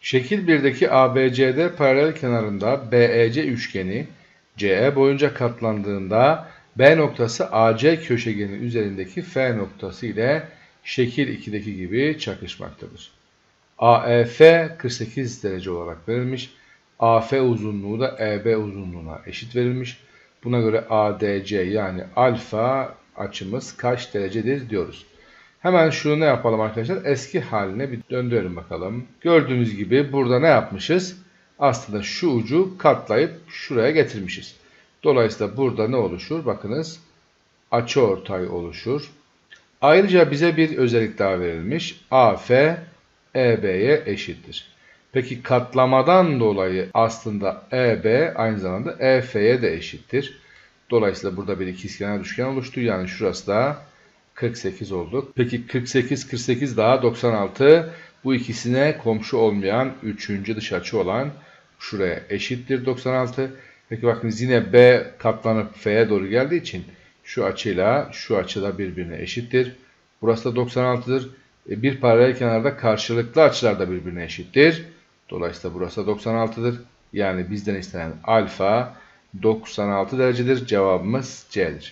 Şekil 1'deki ABCD paralel kenarında BEC üçgeni CE boyunca katlandığında B noktası AC köşegeni üzerindeki F noktası ile şekil 2'deki gibi çakışmaktadır. AEF 48 derece olarak verilmiş. AF uzunluğu da EB uzunluğuna eşit verilmiş. Buna göre ADC yani alfa açımız kaç derecedir diyoruz. Hemen şunu ne yapalım arkadaşlar? Eski haline bir döndürelim bakalım. Gördüğünüz gibi burada ne yapmışız? Aslında şu ucu katlayıp şuraya getirmişiz. Dolayısıyla burada ne oluşur? Bakınız açıortay oluşur. Ayrıca bize bir özellik daha verilmiş. AF EB'ye eşittir. Peki katlamadan dolayı aslında EB aynı zamanda EF'ye de eşittir. Dolayısıyla burada bir ikizkenar üçgen oluştu. Yani şurası da 48 oldu. Peki 48 48 daha 96 bu ikisine komşu olmayan üçüncü dış açı olan şuraya eşittir 96. Peki bakınız yine B katlanıp F'ye doğru geldiği için şu açıyla şu açı da birbirine eşittir. Burası da 96'dır. E, bir paralel kenarda karşılıklı açılar da birbirine eşittir. Dolayısıyla burası da 96'dır. Yani bizden istenen alfa 96 derecedir. Cevabımız C'dir.